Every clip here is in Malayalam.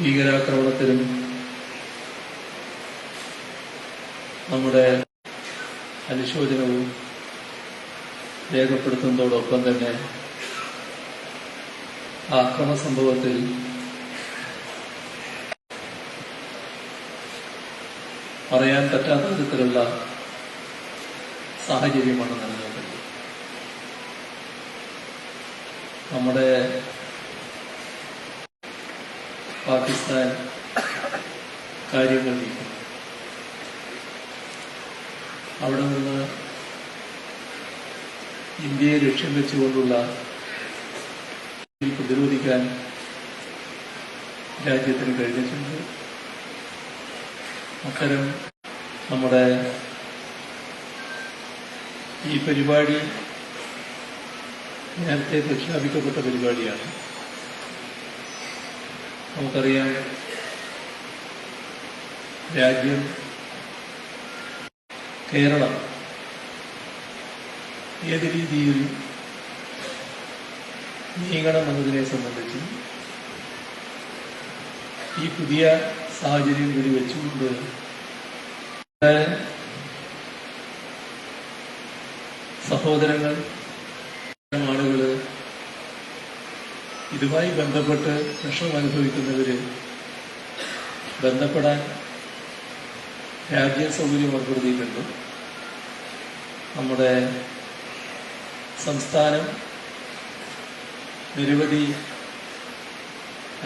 ഭീകരാക്രമണത്തിലും നമ്മുടെ അനുശോചനവും രേഖപ്പെടുത്തുന്നതോടൊപ്പം തന്നെ ആക്രമ സംഭവത്തിൽ പറയാൻ പറ്റാത്ത വിധത്തിലുള്ള സാഹചര്യമാണ് നിലനിൽക്കുന്നത്. നമ്മുടെ പാകിസ്ഥാൻ കാര്യങ്ങൾ നീക്കുന്നു അവിടെ നിന്ന് ഇന്ത്യയെ ലക്ഷ്യം വെച്ചുകൊണ്ടുള്ള പ്രതിരോധിക്കാൻ രാജ്യത്തിന് കഴിഞ്ഞിട്ടുണ്ട്. അത്തരം നമ്മുടെ ഈ പരിപാടി നേരത്തെ പ്രഖ്യാപിക്കപ്പെട്ട പരിപാടിയാണ്. നമുക്കറിയാം രാജ്യം കേരളം ഏത് രീതിയിൽ നീങ്ങണമെന്നതിനെ സംബന്ധിച്ച് ഈ പുതിയ സാഹചര്യം കൂടി വെച്ചുകൊണ്ട് സഹോദരങ്ങൾ ഇതുമായി ബന്ധപ്പെട്ട് വിഷമം അനുഭവിക്കുന്നവര് ബന്ധപ്പെടാൻ രാജ്യ സൗകര്യം ഏർപ്പെടുത്തിയിട്ടുണ്ട്. നമ്മുടെ സംസ്ഥാനം നിരവധി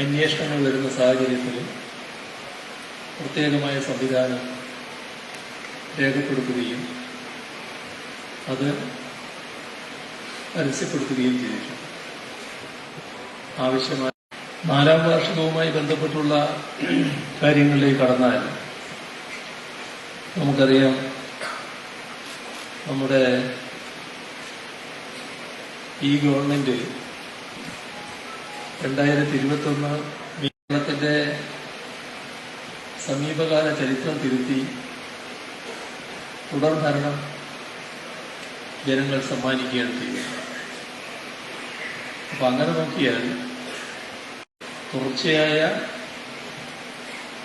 അന്വേഷണങ്ങൾ വരുന്ന സാഹചര്യത്തിൽ പ്രത്യേകമായ സംവിധാനം രേഖപ്പെടുത്തുകയും അത് പരസ്യപ്പെടുത്തുകയും ചെയ്തിട്ടുണ്ട്. ആവശ്യമായ നാലാം വാർഷികവുമായി ബന്ധപ്പെട്ടുള്ള കാര്യങ്ങളിലേക്ക് കടന്നാൽ നമുക്കറിയാം നമ്മുടെ ഈ ഗവൺമെന്റ് രണ്ടായിരത്തി ഇരുപത്തൊന്ന് കേരളത്തിന്റെ സമീപകാല ചരിത്രം തിരുത്തി തുടർഭരണം ജനങ്ങൾ സമ്മാനിക്കുകയാണ് ചെയ്യുന്നത് അപ്പൊ അങ്ങനെ നോക്കിയാൽ തുടർച്ചയായ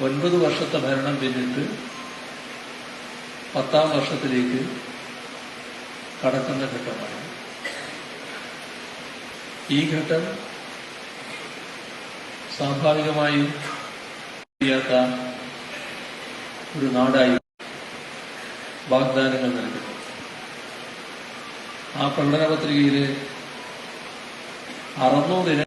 ഒൻപത് വർഷത്തെ ഭരണം പിന്നിട്ട് പത്താം വർഷത്തിലേക്ക് കടക്കുന്ന ഘട്ടമാണ്. ഈ ഘട്ടം സ്വാഭാവികമായും ചെയ്യാത്ത ഒരു നാടായി വാഗ്ദാനങ്ങൾ നൽകുന്നു. ആ പ്രകടന പത്രികയിൽ അറുന്നൂറിന്